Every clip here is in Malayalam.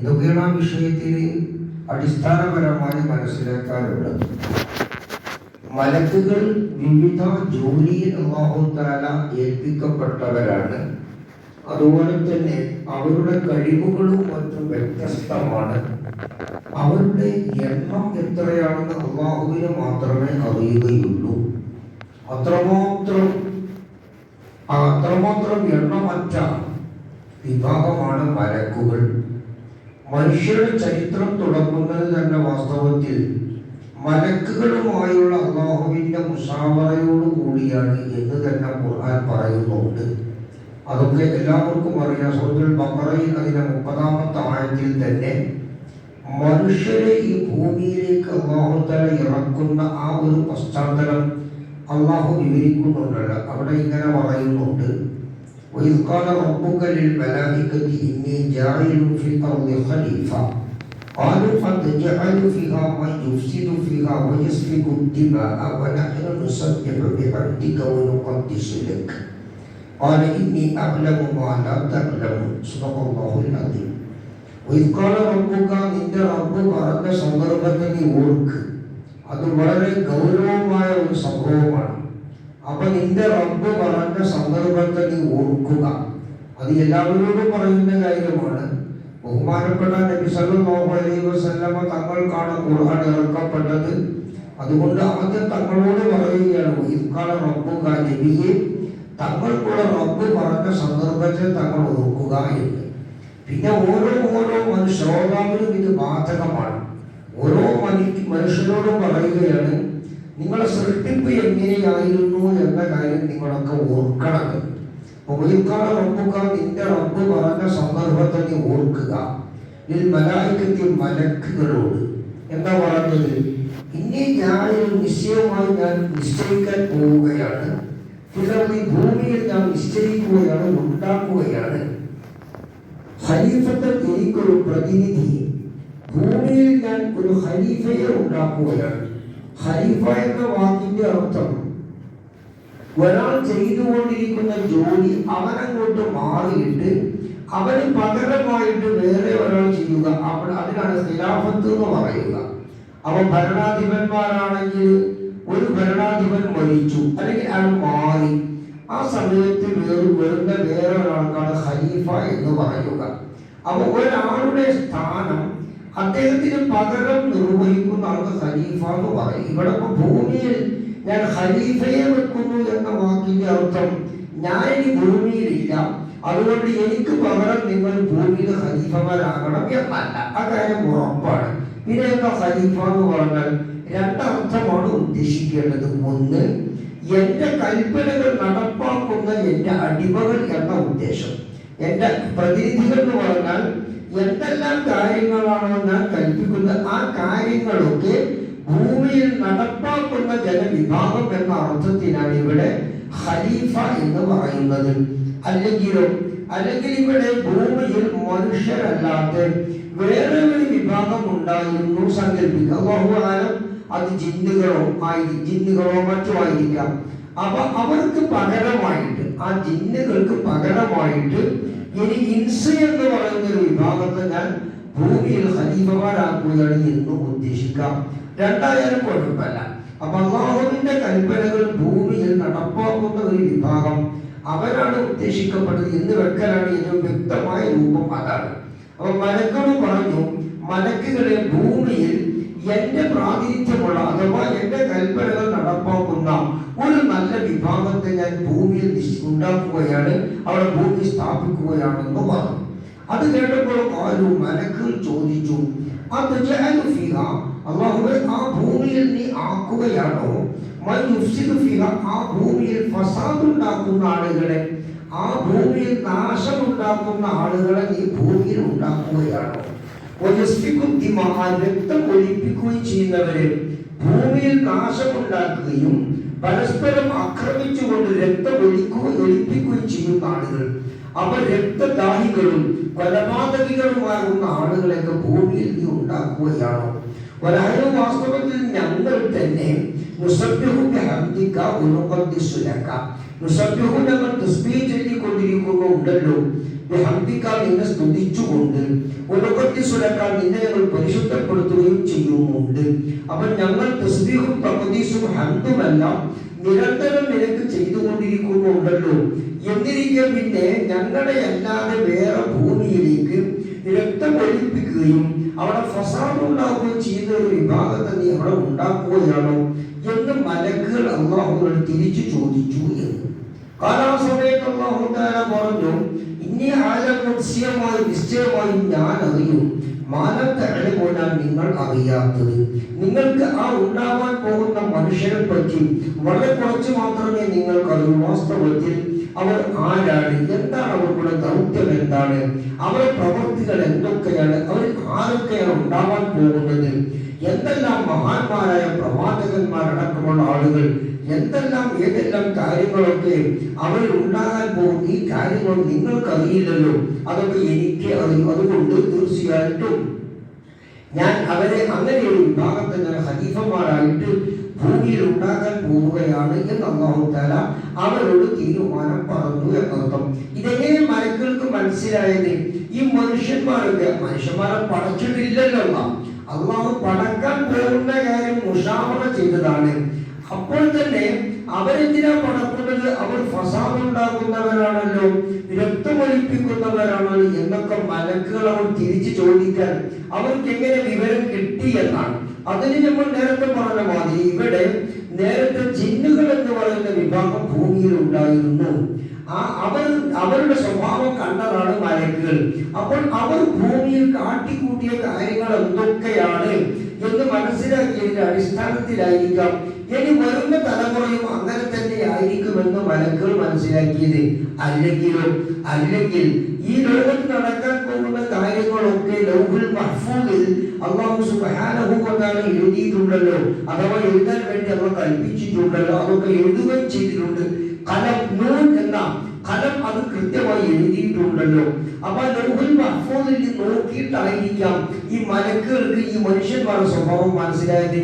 ഇതൊക്കെയാണ് ആ വിഷയത്തിൽ അടിസ്ഥാനപരമായി മനസ്സിലാക്കാനുള്ളത്. മലക്കുകൾ വിവിധ ജോലിയിൽ അള്ളാഹുത്താല ഏൽപ്പിക്കപ്പെട്ടവരാണ്. അതുപോലെ തന്നെ അവരുടെ കഴിവുകളും മറ്റും വ്യത്യസ്തമാണ്. അവരുടെ എണ്ണം എത്രയാണെന്ന് അള്ളാഹുവിന് മാത്രമേ അറിയുകയുള്ളൂ. അത്രമാത്രം അത്രമാത്രം എണ്ണമറ്റ വിഭാഗമാണ് മലക്കുകൾ. മനുഷ്യരുടെ ചരിത്രം തുടങ്ങുന്നത് തന്നെ വാസ്തവത്തിൽ മലക്കുകളുമായുള്ള അള്ളാഹുവിന്റെ മുസാമറയോട് കൂടിയാണ് എന്ന് തന്നെ ഖുർആൻ പറയുന്നുണ്ട്. അതൊക്കെ എല്ലാവർക്കും അറിയാം. സുഹൃത്തുൽ ബക്കറയിൽ അതിന്റെ മുപ്പതാമത്തെ ആഴത്തിൽ തന്നെ മനുഷ്യരെ ഈ ഭൂമിയിലേക്ക് അള്ളാഹുത്തല ഇറക്കുന്ന ആ ഒരു പശ്ചാത്തലം അള്ളാഹു വിവരിക്കുന്നുണ്ടല്ലോ. അവിടെ ഇങ്ങനെ പറയുന്നുണ്ട്. وإذ قال ربك للملائكة إني جاعل في الأرض خليفة قالوا أتجعل فيها من يفسد فيها ويسفك الدماء ونحن نسبح بحمدك ونقدس لك قال إني أعلم ما لا تعلمون صدق الله العظيم وإذ قال ربك നിന്റെ റബ്ബ് പറഞ്ഞ സന്ദർഭത്തെ നീ ഓർക്ക് അത് വളരെ ഗൗരവമായ ഒരു സംഭവമാണ് അപ്പൊ നിന്റെ റബ്ബ് പറഞ്ഞ സന്ദർഭത്തെ നീ ഓർക്കുക. അത് എല്ലാവരോടും പറയുന്ന കാര്യമാണ്. ബഹുമാനപ്പെട്ട നബി സല്ലല്ലാഹു അലൈഹി വസല്ലമ തങ്ങൾക്കാണ് ഖുർആൻ ഇറക്കപ്പെട്ടത്. അതുകൊണ്ട് ആദ്യം തങ്ങളോട് പറയുകയാണ് ഇക്കാല റബ്ബുക നബിയെ തങ്ങൾക്കുള്ള റബ്ബ് പറഞ്ഞ സന്ദർഭത്തെ തങ്ങൾ ഓർക്കുക എന്ന്. പിന്നെ ഓരോ ഓരോ മനുഷ്യോതാവിനും ഇത് ബാധകമാണ്. ഓരോ മനുഷ്യനോടും പറയുകയാണ് നിങ്ങളെ സൃഷ്ടിപ്പ് എങ്ങനെയായിരുന്നു എന്ന കാര്യം നിങ്ങളൊക്കെ ഓർക്കണം. ഒഴിക്കാളെ റബ്ബുക നിന്റെ റബ്ബ് പറഞ്ഞ സന്ദർഭത്തെ നീ ഓർക്കുക. ഇതിൽ മലായിക്കത്തി മലക്കുകളോട്. എന്താ പറഞ്ഞത്? ഇനി ഞാൻ നിശ്ചയമായി ഞാൻ നിശ്ചയിക്കാൻ പോവുകയാണ്. ഈ ഭൂമിയിൽ ഞാൻ നിശ്ചയിക്കുകയാണ് ഉണ്ടാക്കുകയാണ്. ഖലീഫത്തെ എനിക്കൊരു പ്രതിനിധി. ഭൂമിയിൽ ഞാൻ ഒരു ഖലീഫയെ ഉണ്ടാക്കുകയാണ്. ഖലീഫ എന്ന വാക്കിന്റെ അർത്ഥം. ഒരാൾ ചെയ്തുകൊണ്ടിരിക്കുന്ന ജോലി അവനങ്ങോട്ട് മാറിയിട്ട് അവന് പകരമായിട്ട് വേറെ ഒരാൾ ചെയ്യുക. അതിനാണ് ഖിലാഫത്ത് എന്ന് പറയുക. അവ ഭരണാധിപന്മാരാണെങ്കിൽ ഒരു ഭരണാധിപൻ മരിച്ചു. അല്ലെങ്കിൽ അയാൾ മാറി. ആ സമയത്ത് വേറെ വരുന്ന വേറെ ഒരാൾക്കാണ് ഖലീഫ എന്ന് പറയുക. അപ്പൊ ഒരാളുടെ സ്ഥാനം അദ്ദേഹത്തിന് പകരം നിർവഹിക്കുന്ന ഖലീഫ എന്ന് പറയും ഇവിടെ ഭൂമിയിൽ ഞാൻ ഖലീഫയെ വെക്കുന്നു എന്ന വാക്കിന്റെ അർത്ഥം ഞാൻ ഇനി ഭൂമിയിലില്ല. അതുകൊണ്ട് എനിക്ക് പകരം നിങ്ങൾ ഭൂമിയിൽ ഖലീഫമാരാകണം എന്നല്ല. കാര്യം ഉറപ്പാണ്. പിന്നെ എന്താ ഖലീഫ എന്ന് പറഞ്ഞാൽ രണ്ടർത്ഥമാണ് ഉദ്ദേശിക്കേണ്ടത്. ഒന്ന് എന്റെ കൽപ്പനകൾ നടപ്പാക്കുന്ന എന്റെ അടിമകൾ എന്ന ഉദ്ദേശം. എന്റെ പ്രതിനിധികൾ എന്ന് പറഞ്ഞാൽ എന്തെല്ലാം കാര്യങ്ങളാണോ ഞാൻ കൽപ്പിക്കുന്നത് ആ കാര്യങ്ങളൊക്കെ ഭൂമിയിൽ നടപ്പാക്കുന്ന ജനവിഭാഗം എന്ന അർത്ഥത്തിനാണ് ഇവിടെ ഖലീഫ എന്ന് പറയുന്നത്. അല്ലെങ്കിലോ അല്ലെങ്കിൽ ഇവിടെ ഭൂമിയിൽ മനുഷ്യരല്ലാത്ത വേറെ ഒരു വിഭാഗം ഉണ്ടായിരുന്നു സങ്കല്പിക്കുക ബഹുമാനം അത് ജിന്നുകളോ ആയി ജിന്നുകളോ മറ്റോ ആയിരിക്കാം. അപ്പൊ അവർക്ക് പകരമായിട്ട് ആ ജിന്നുകൾക്ക് പകരമായിട്ട് ഇനി ഇൻസ് എന്ന് പറയുന്ന ഒരു വിഭാഗത്തെ ഞാൻ ഭൂമിയിൽ ഖലീഫമാരാക്കുകയാണ് എന്നും ഉദ്ദേശിക്കാം. രണ്ടായാലും കുഴപ്പമില്ല അപ്പൊ അള്ളാഹുവിന്റെ കൽപ്പനകൾ ഭൂമിയിൽ നടപ്പാക്കുന്ന ഒരു വിഭാഗം അവരാണ് ഉദ്ദേശിക്കപ്പെട്ടത് എന്ന് വെക്കലാണ് ഏറ്റവും വ്യക്തമായ രൂപം അതാണ്. അപ്പൊ മലക്കൾ പറഞ്ഞു മലക്കുകളെ ഭൂമിയിൽ എന്റെ പ്രാതിനിധ്യമുള്ള അഥവാ എന്റെ കൽപ്പനകൾ നടപ്പാക്കുന്ന വിഭാഗത്തെ ഞാൻ ഭൂമിയിൽ ഉണ്ടാക്കുകയാണ് അവിടെ ഭൂമി സ്ഥാപിക്കുകയാണെന്ന് പറഞ്ഞു. അത് കേട്ടപ്പോൾ ആരും മലക്കുകൾ ചോദിച്ചു അത് അള്ളാഹുവെ ആ ഭൂമിയിൽ നീ ആക്കുകയാണോ? ആ ഭൂമിയിൽ ഫസാദ് ഉണ്ടാക്കുന്ന ആളുകളെ ആ ഭൂമിയിൽ നാശം ഉണ്ടാക്കുന്ന ആളുകളെ നീ ഭൂമിയിൽ ഉണ്ടാക്കുകയാണോ? രക്തം ഒലിപ്പിക്കുകയും ചെയ്യുന്നവരെ ഭൂമിയിൽ നാശമുണ്ടാക്കുകയും പരസ്പരം ആക്രമിച്ചുകൊണ്ട് രക്തം ഒഴിക്കുകയും ഒലിപ്പിക്കുകയും ചെയ്യുന്ന ആളുകൾ. അവർ രക്തദാഹികളും കൊലപാതകികളുമാകുന്ന ആളുകളെയൊക്കെ ഭൂമിയിൽ നീ ഉണ്ടാക്കുകയാണോ? ഒരാളും വാസ്തവത്തിൽ ഞങ്ങൾ തന്നെ ഞങ്ങൾ തസ്ബീഹ് ചൊല്ലിക്കൊണ്ടിരിക്കുന്നുണ്ടല്ലോ നിന്നെ സ്തുതിച്ചുകൊണ്ട് സുരക്കാൻ നിന്നെ ഞങ്ങൾ പരിശുദ്ധപ്പെടുത്തുകയും ചെയ്യുന്നുണ്ട്. അപ്പൊ ഞങ്ങൾ തസ്ബീഹും തഖദീസും ഹന്തുമെല്ലാം നിരന്തരം നിനക്ക് ചെയ്തുകൊണ്ടിരിക്കുന്നുണ്ടല്ലോ. എന്നിരിക്കെ പിന്നെ ഞങ്ങളെ അല്ലാതെ വേറെ ഭൂമിയിലേക്ക് രക്തമൊലിപ്പിക്കുകയും അവിടെ ഫസാദ് ഉണ്ടാവുകയും ചെയ്യുന്ന ഒരു വിഭാഗത്തെ നീ അവിടെ ഉണ്ടാക്കുകയാണോ എന്ന് മലക്കുകൾ അള്ളാഹുകൾ തിരിച്ചു ചോദിച്ചു എന്ന്. കാലാസമയത്ത് അള്ളാഹു താല പറഞ്ഞു ഇനി ആലം നിശ്ചയമായി ഞാൻ അറിയും. നിങ്ങൾ അറിയാത്തത്. നിങ്ങൾക്ക് ആ ഉണ്ടാവാൻ പോകുന്ന മനുഷ്യരെ പറ്റി വളരെ കുറച്ച് മാത്രമേ നിങ്ങൾക്ക് അറിയൂ വാസ്തവത്തിൽ അവർ ആരാണ്? എന്താണ് അവർക്കുള്ള ദൗത്യം എന്താണ്? അവരുടെ പ്രവൃത്തികൾ എന്തൊക്കെയാണ്? അവർ ആരൊക്കെയാണ് ഉണ്ടാവാൻ പോകുന്നത്? എന്തെല്ലാം മഹാന്മാരായ പ്രവാചകന്മാരടക്കമുള്ള ആളുകൾ എന്തെല്ലാം ഏതെല്ലാം കാര്യങ്ങളൊക്കെ അവരിൽ ഉണ്ടാകാൻ പോകും? ഈ കാര്യങ്ങൾ നിങ്ങൾക്ക് അറിയില്ലല്ലോ അതൊക്കെ എനിക്ക് അറിയും. അതുകൊണ്ട് തീർച്ചയായിട്ടും ഞാൻ അവരെ അങ്ങനെ ഒരു ഞാൻ ഖലീഫമാരായിട്ട് ഭൂമിയിൽ ഉണ്ടാക്കാൻ പോവുകയാണ് എന്ന് അള്ളാഹുദാല അവരോട് തീരുമാനം പറഞ്ഞു എന്നർത്ഥം. ഇതെങ്ങനെ മലക്കുകൾക്ക് മനസ്സിലായത്? ഈ മനുഷ്യന്മാരൊക്കെ മനുഷ്യന്മാരെ പഠിച്ചിട്ടില്ലല്ലോ. അള്ളാഹു പടക്കാൻ പോകുന്ന കാര്യം മുഷാമണ ചെയ്തതാണ്. അപ്പോൾ തന്നെ അവരെന്തിനാ പടക്കുന്നത്? അവർ ഫസാദ് ഉണ്ടാക്കുന്നവരാണല്ലോ രക്തമൊലിപ്പിക്കുന്നവരാണല്ലോ എന്നൊക്കെ മലക്കുകൾ അവർ തിരിച്ചു ചോദിക്കാൻ അവർക്ക് എങ്ങനെ വിവരം കിട്ടി എന്നാണ്. അതിന് നമ്മൾ നേരത്തെ പറഞ്ഞ മാതിരി ഇവിടെ നേരത്തെ ജിന്നുകൾ എന്ന് പറയുന്ന വിഭാഗം ഭൂമിയിൽ ഉണ്ടായിരുന്നു. ആ അവർ അവരുടെ സ്വഭാവം കണ്ടതാണ് മലക്കുകൾ. അപ്പോൾ അവർ ഭൂമിയിൽ കാട്ടിക്കൂട്ടിയ കാര്യങ്ങൾ എന്തൊക്കെയാണ് എന്ന് മനസ്സിലാക്കിയതിന്റെ അടിസ്ഥാനത്തിലായിരിക്കാം ഇനി വരുന്ന തലമുറയും അങ്ങനെ തന്നെ ആയിരിക്കുമെന്ന് മലക്കുകൾ മനസ്സിലാക്കിയത്. അല്ലെങ്കിലും അല്ലെങ്കിൽ ഈ ലോകത്ത് നടക്കാൻ പോകുന്ന കാര്യങ്ങളൊക്കെ ലൗഹുൽ മഹ്ഫൂദിൽ അള്ളാഹു സുബ്ഹാനഹു அவதான எழுதி தூண்டலோ அதாவது எழுதல் வேண்டிய அவன் கல்பிச்சு தூண்டலோ அவனுக்கு எழுதுவன் செய்து ലൗഹുൽ മഹ്ഫൂദിൽ നോക്കിയിട്ടായിരിക്കാം ഈ മലക്കുകൾക്ക് ഈ മനുഷ്യന്മാരുടെ സ്വഭാവം മനസ്സിലായത്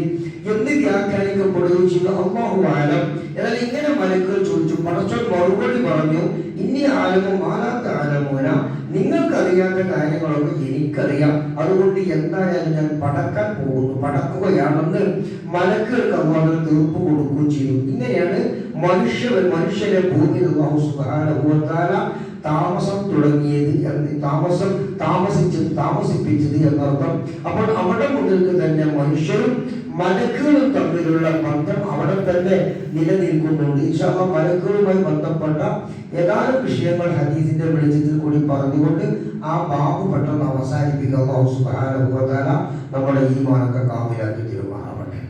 എന്ത് വ്യാഖ്യാനിക്കപ്പെടുകയും ചെയ്തു അള്ളാഹു ആലം എന്നാൽ ഇങ്ങനെ മലക്കുകൾ ചോദിച്ചു. പടച്ചോൻ മറുപടി പറഞ്ഞു ഇനി ആലമോ മാലാത്ത ആലമോന നിങ്ങൾക്കറിയാത്ത കാര്യങ്ങളൊക്കെ എനിക്കറിയാം. അതുകൊണ്ട് എന്തായാലും ഞാൻ പടക്കാൻ പോകുന്നു പടക്കുകയാണെന്ന് മലക്കുകൾക്ക് അള്ളാഹു തീർപ്പ് കൊടുക്കുകയും ചെയ്തു. ഇങ്ങനെയാണ് മനുഷ്യ മനുഷ്യരെ ഭൂമിയിൽ അള്ളാഹു തആല താമസം തുടങ്ങിയത് താമസം താമസിച്ചത് താമസിപ്പിച്ചത് എന്നർത്ഥം. അപ്പോൾ അവിടെ മുതൽക്ക് തന്നെ മനുഷ്യരും മലക്കുകളും തമ്മിലുള്ള ബന്ധം അവിടെ തന്നെ നിലനിൽക്കുന്നുണ്ട്. ഇൻഷാല്ല മലക്കുകളുമായി ബന്ധപ്പെട്ട ഏതാനും വിഷയങ്ങൾ ഹദീസിന്റെ വെളിച്ചത്തിൽ കൂടി പറഞ്ഞുകൊണ്ട് ആ ബാബു പെട്ടെന്ന് അവസാനിപ്പിക്കുക. നമ്മുടെ നമ്മുടെ ഈമാനൊക്കെ കാമിലാക്കി തീരുമാനമാവട്ടെ